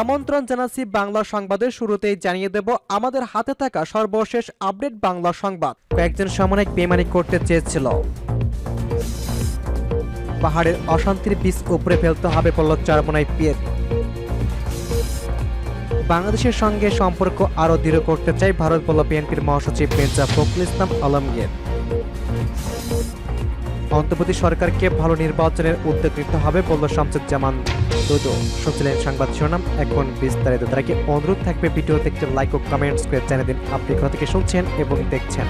আমন্ত্রণ জানাচ্ছি বাংলা সংবাদের শুরুতেই জানিয়ে দেব আমাদের হাতে থাকা সর্বশেষ আপডেট বাংলা সংবাদ। কয়েকজন সাময়িক বেমানি করতে চেয়েছিল। পাহাড়ের অশান্তির বীজ উপরে ফেলতে হবে বলল চারমোনাই পিএর বাংলাদেশের সঙ্গে সম্পর্ক আরও দৃঢ় করতে চাই ভারত বলল বিএনপির মহাসচিব মির্জা ফখরুল ইসলাম আলমগীর। অন্তর্বর্তী সরকারকে ভালো নির্বাচনের উদ্যোগ নিতে হবে বলল শামসুজ্জামান দুদু, শুনছিলেন সংবাদ শিরোনাম। এখন বিস্তারিত তারা কি অনুরোধ থাকবে ভিডিও দেখতে লাইক ও কমেন্টস করে জানিয়ে দিন আপনি কোথা থেকে শুনছেন এবং দেখছেন।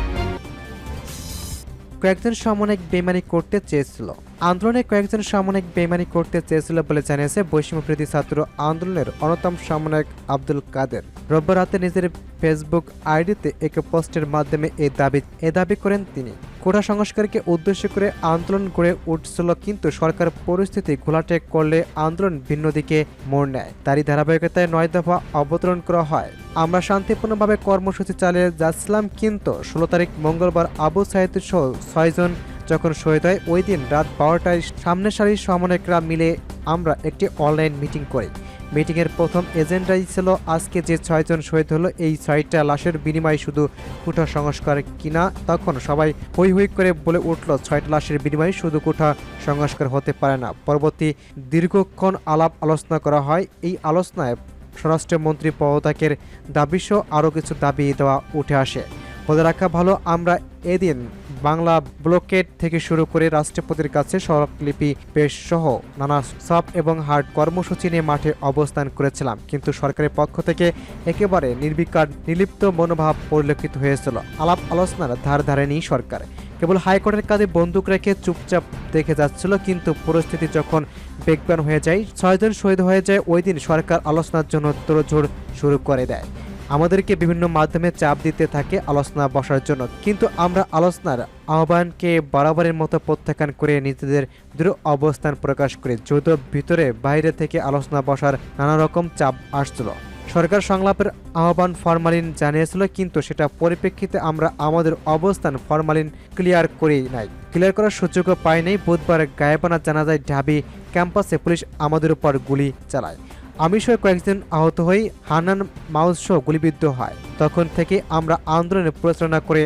কয়েকজন সাময়িক বেমানি করতে চেয়েছিল। আন্দোলনে কয়েকজন সাময়িক বেমানি করতে চেয়েছিল বলে জানিয়েছে বৈষম্যপ্রীতি ছাত্র আন্দোলনের অন্যতম সাময়িক আব্দুল কাদের। রোববার রাতে নিজের ফেসবুক আইডিতে এক পোস্টের মাধ্যমে এই দাবি এ দাবি করেন তিনি। কোটা সংস্কারকে উদ্দেশ্য করে আন্দোলন গড়ে উঠছিল, কিন্তু সরকার পরিস্থিতি ঘোলাটে করলে আন্দোলন ভিন্ন দিকে মোড় নেয়। তারই ধারাবাহিকতায় নয় দফা অবতরণ করা হয়। আমরা শান্তিপূর্ণভাবে কর্মসূচি চালিয়ে যাচ্ছিলাম, কিন্তু ষোলো তারিখ মঙ্গলবার আবু সাইদ সহ ছয়জন যখন শহীদ হয়, ওই দিন রাত বারোটায় সামনে সারির সমন্বয়করা মিলে আমরা একটি অনলাইন মিটিং করি। মিটিংয়ের প্রথম এজেন্ডাই ছিল আজকে যে ছয়জন শহীদ হলো, এই ছয়টা লাশের বিনিময়ে শুধু কুঠা সংস্কার কিনা তখন সবাই হই হই করে বলে উঠল, ছয়টা লাশের বিনিময়ে শুধু কুঠা সংস্কার হতে পারে না। পরবর্তী দীর্ঘক্ষণ আলাপ আলোচনা করা হয়। এই আলোচনায় স্বরাষ্ট্রমন্ত্রী পদত্যাগের দাবিসহ আরও কিছু দাবি দেওয়া উঠে আসে। বলে রাখা ভালো, আমরা এদিন বাংলা ব্লকেট থেকে শুরু করে রাষ্ট্রপতির কাছে স্মারকলিপি পেশ সহ নানা সব এবং হার্ড কর্মসূচি নিয়ে মাঠে অবস্থান করেছিলাম। কিন্তু সরকারের পক্ষ থেকে একেবারে নির্বিকার, নিলিপ্ত মনোভাব পরিলক্ষিত হয়েছিল। আলাপ আলোচনার ধার ধারেনি সরকার। কেবল হাইকোর্টের কাজে বন্দুক রেখে চুপচাপ দেখে যাচ্ছিল, কিন্তু পরিস্থিতি যখন বেগবান হয়ে যায়, ছয়জন শহীদ হয়ে যায়, ওই দিন সরকার আলোচনার জন্য তোড়জোড় শুরু করে দেয়। আমাদেরকে বিভিন্ন মাধ্যমে চাপ দিতে থাকে আলোচনা বসার জন্য। কিন্তু আমরা আলোচনার আহ্বানকে বরাবরের মতো প্রত্যাখ্যান করে নিজেদের দৃঢ় অবস্থান প্রকাশ করি, যদিও ভিতরে বাইরে থেকে আলোচনা বসার নানা রকম চাপ আসছিল। সরকার সংলাপের আহ্বান ফরমালিন জানিয়েছিল, কিন্তু সেটা পরিপ্রেক্ষিতে আমরা আমাদের অবস্থান ফরমালিন ক্লিয়ার করি নাই। ক্লিয়ার করার সুযোগও পাই নাই। বুধবার গায়েবানা জানাজায় ঢাবি ক্যাম্পাসে পুলিশ আমাদের উপর গুলি চালায়। আমি সহ কয়েকজন আহত হয়ে হানান মাউস সহ গুলিবিদ্ধ হয়। তখন থেকে আমরা আন্দোলনে পরিচালনা করে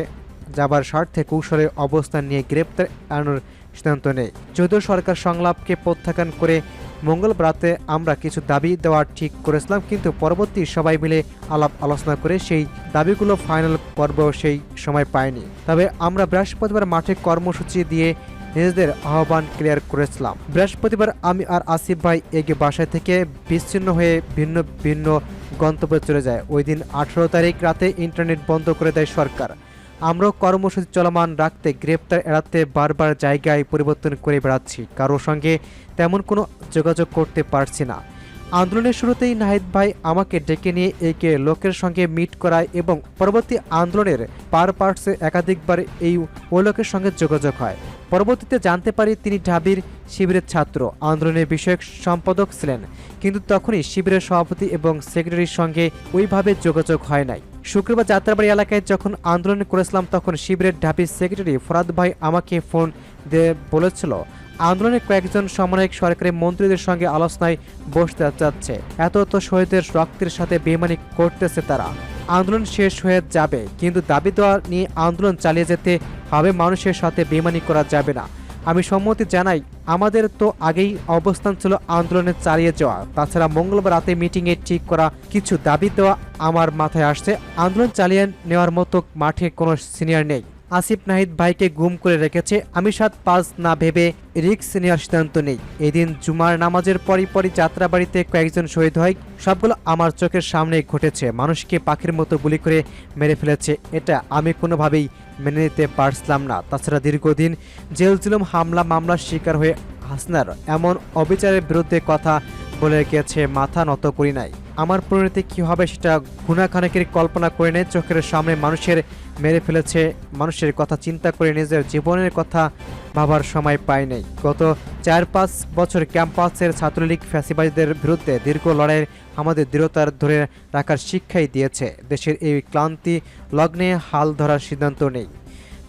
যাবার স্বার্থে কৌশলের অবস্থান নিয়ে গ্রেপ্তার এড়ানোর সিদ্ধান্ত নেই। যদিও সরকার সংলাপকে প্রত্যাখ্যান করে মঙ্গলবার রাতে আমরা কিছু দাবি দেওয়ার ঠিক করেছিলাম, কিন্তু পরবর্তী সবাই মিলে আলাপ আলোচনা করে সেই দাবিগুলো ফাইনাল করব সেই সময় পাইনি তবে আমরা বৃহস্পতিবার মাঠে কর্মসূচি দিয়ে নিজেদের আহ্বান ক্লিয়ার করেছিলাম। বৃহস্পতিবার আমি আর আসিফ ভাই এগে বাসায় থেকে বিচ্ছিন্ন হয়ে ভিন্ন ভিন্ন গন্তব্যে চলে যায়। ওই দিন আঠারো তারিখ রাতে ইন্টারনেট বন্ধ করে দেয় সরকার। আমরাও কর্মসূচি চলমান রাখতে গ্রেপ্তার এড়াতে বারবার জায়গায় পরিবর্তন করে বেড়াচ্ছি। কারোর সঙ্গে তেমন কোনো যোগাযোগ করতে পারছি না। আন্দোলনের শুরুতেই নাহিদ ভাই আমাকে ডেকে নিয়ে একে লোকের সঙ্গে মিট করায় এবং পরবর্তী আন্দোলনের পার পার্টসে একাধিকবার এই ওই লোকের সঙ্গে যোগাযোগ হয়। পরবর্তীতে জানতে পারি তিনি ঢাবির শিবিরের ছাত্র। আন্দোলনের বিষয়ক সম্পাদক ছিলেন, কিন্তু তখনই শিবিরের সভাপতি এবং সেক্রেটারির সঙ্গে ওইভাবে যোগাযোগ হয় নাই। শুক্রবার যাত্রাবাড়ি এলাকায় যখন আন্দোলন করেছিলাম, তখন শিবিরের ঢাবির সেক্রেটারি ফরাদ ভাই আমাকে ফোন দিয়ে বলেছিল আন্দোলনে কয়েকজন সমন্বয়ক সরকারি মন্ত্রীদের সঙ্গে আলোচনায় বসতে যাচ্ছে। এত এত শহীদের রক্তের সাথে বেমানি করতেছে তারা। আন্দোলন শেষ হয়ে যাবে, কিন্তু দাবি দেওয়া নিয়ে আন্দোলন চালিয়ে যেতে হবে, মানুষের সাথে বেমানি করা যাবে না। আমি সম্মতি জানাই, আমাদের তো আগেই অবস্থান ছিল আন্দোলনে চালিয়ে যাওয়া। তাছাড়া মঙ্গলবার রাতে মিটিংয়ে ঠিক করা কিছু দাবি দেওয়া আমার মাথায় আসছে। আন্দোলন চালিয়ে নেওয়ার মতো মাঠে কোনো সিনিয়র নেই। আসিফ নাহিদ ভাইকে গুম করে রেখেছে আমি সাত পাঁচ না ভেবে রিক্স নেওয়ার সিদ্ধান্ত নেই। এদিন জুমার নামাজের পরই পরই যাত্রাবাড়িতে কয়েকজন শহীদ হয়। সবগুলো আমার চোখের সামনে ঘটেছে। মানুষকে পাখির মতো গুলি করে মেরে ফেলেছে। এটা আমি কোনোভাবেই মেনে নিতে পারছিলাম না। তাছাড়া দীর্ঘদিন জেল জুলুম হামলা মামলার শিকার হয়ে হাসনার এমন অবিচারের বিরুদ্ধে কথা বলে গিয়েছে মাথা নত করি নাই। আমার পরিণতি কি হবে সেটা গুণাখানেকের কল্পনা করে নেয় চোখের সামনে মানুষের মেরে ফেলেছে, মানুষের কথা চিন্তা করে নিজের জীবনের কথা ভাবার সময় পাই নাই। গত চার পাঁচ বছর ক্যাম্পাসের ছাত্রলীগ ফ্যাসিবাদীদের বিরুদ্ধে দীর্ঘ লড়াইয়ের আমাদের দৃঢ়তার ধরে রাখার শিক্ষাই দিয়েছে। দেশের এই ক্লান্তি লগ্নে হাল ধরার সিদ্ধান্ত নেই।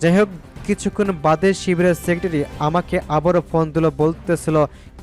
যাই হোক, কিছুক্ষণ বাদে শিবিরের সেক্রেটারি আমাকে আবারও ফোন দিল, বলতেছিল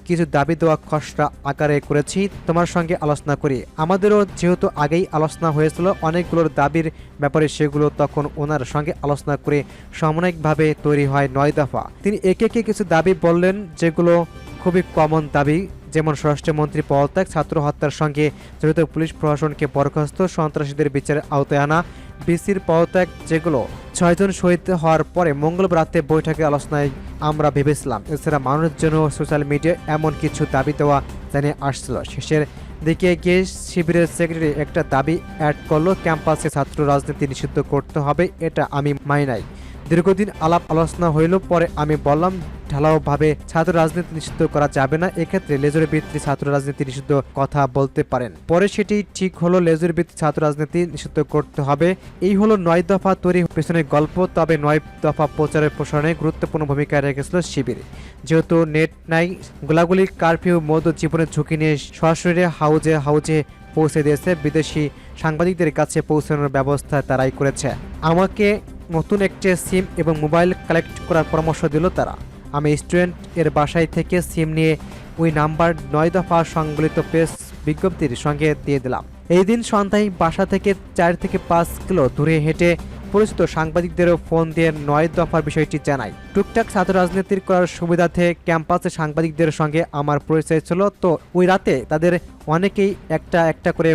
কিছু দাবি দেওয়া খসড়া আকারে করেছি, তোমার সঙ্গে আলোচনা করি। আমাদেরও যেহেতু আগেই আলোচনা হয়েছিল, অনেকগুলোর দাবির ব্যাপারে সেগুলো তখন ওনার সঙ্গে আলোচনা করে সাময়িকভাবে তৈরি হয় নয় দফা। তিনি একে একে কিছু দাবি বললেন, যেগুলো খুবই কমন দাবি, যেমন স্বরাষ্ট্রমন্ত্রী পদত্যাগ, ছাত্র হত্যার সঙ্গে জড়িত পুলিশ প্রশাসনকে বরখাস্ত, সন্ত্রাসীদের বিচারের আওতায় আনা বিসির পদত্যাগ যেগুলো ছয়জন শহীদ হওয়ার পরে মঙ্গলবার রাতে বৈঠকে আলোচনায় আমরা ভেবেছিলাম। এছাড়া মানুষের জন্য সোশ্যাল মিডিয়ায় এমন কিছু দাবি দেওয়া জানিয়ে আসছিল। শেষের দিকে গিয়ে শিবিরের সেক্রেটারি একটা দাবি অ্যাড করল, ক্যাম্পাসে ছাত্র রাজনীতি নিষিদ্ধ করতে হবে, এটা আমি মাই নাই। দীর্ঘদিন আলাপ আলোচনা হইল, পরে আমি বললাম ঢালাওভাবে ছাত্র রাজনীতি নিষিদ্ধ করা যাবে না, এক্ষেত্রে লেজুর ভিত্তি ছাত্র রাজনীতি নিষিদ্ধ কথা বলতে পারেন। পরে সেটি ঠিক হলো লেজুর ভিত্তি ছাত্র রাজনীতি নিষিদ্ধ করতে হবে। এই হলো নয় দফা তৈরি পেছনের গল্প, তবে নয় দফা প্রচারের প্রসারণে গুরুত্বপূর্ণ ভূমিকা রেখেছিল শিবির। যেহেতু নেট নাই, গোলাগুলি কারফিউ মদ জীবনের ঝুঁকি নিয়ে সরাসরি হাউজে হাউজে পৌঁছে দিয়েছে। বিদেশি সাংবাদিকদের কাছে পৌঁছানোর ব্যবস্থা তারাই করেছে। আমাকে নতুন একটি সিম এবং মোবাইল কালেক্ট করার পরামর্শ দিল তারা। আমি স্টুডেন্ট এর বাসায় থেকে সিম নিয়ে ওই নাম্বার নয় দফা সংবলিত প্রেস বিজ্ঞপ্তির সঙ্গে দিয়ে দিলাম। এই দিন সন্ধ্যায় বাসা থেকে চার থেকে পাঁচ কিলো দূরে হেঁটে পরিচিত সাংবাদিকদেরও ফোন দিয়ে নয় দফার বিষয়টি জানাই। টুকটাক ছাত্র রাজনীতির করার সুবিধার্থে ক্যাম্পাসে সাংবাদিকদের সঙ্গে আমার পরিচয় ছিল, তো ওই রাতে তাদের অনেকেই একটা একটা করে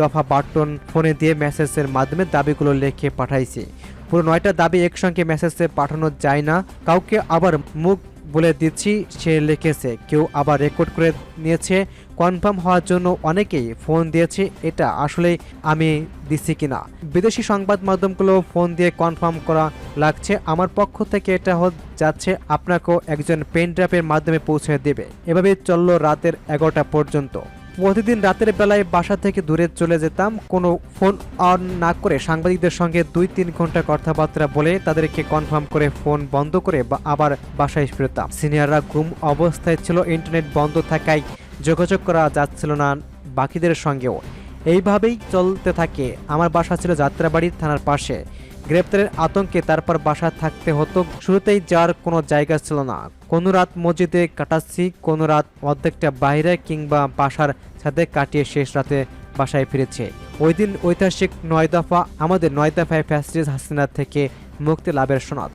দফা বাটন ফোনে দিয়ে মেসেজের মাধ্যমে দাবিগুলো লিখে পাঠাইছি। পুরো নয়টা দাবি একসঙ্গে মেসেজে পাঠানো যায় না। কাউকে আবার মুখ বলে দিচ্ছি, সে লিখেছে, কেউ আবার রেকর্ড করে নিয়েছে। কনফার্ম হওয়ার জন্য অনেকেই ফোন দিয়েছে, এটা আসলে আমি দিচ্ছি কিনা। বিদেশি সংবাদ মাধ্যমগুলো ফোন দিয়ে কনফার্ম করা লাগছে। আমার পক্ষ থেকে এটা যাচ্ছে, আপনাকেও একজন পেন ড্রাইভের মাধ্যমে পৌঁছে দেবে। এভাবে চলল রাতের এগারোটা পর্যন্ত। প্রতিদিন রাতের বেলায় বাসা থেকে দূরে চলে যেতাম। কোনো ফোন অন না করে সাংবাদিকদের সঙ্গে দুই তিন ঘণ্টা কথাবার্তা বলে তাদেরকে কনফার্ম করে ফোন বন্ধ করে বা আবার বাসায় ফিরতাম। সিনিয়ররা ঘুম অবস্থায় ছিল, ইন্টারনেট বন্ধ থাকায় যোগাযোগ করা যাচ্ছিল না বাকিদের সঙ্গেও। এইভাবেই চলতে থাকে। আমার বাসা ছিল যাত্রাবাড়ির থানার পাশে। গ্রেপ্তারের আতঙ্কে তারপর বাসা থাকতে হতো। শুরুতেই যাওয়ার কোনো জায়গা ছিল না। কোনো রাত মসজিদে কাটাচ্ছি, কোনো রাত অর্ধেকটা বাইরে কিংবা বাসার ছাদে কাটিয়ে শেষ রাতে বাসায় ফিরেছে। ওই দিন ঐতিহাসিক নয় দফা, আমাদের নয় দফায় ফ্যাসিলিস হাসিনা থেকে মুক্তি লাভের সনদ।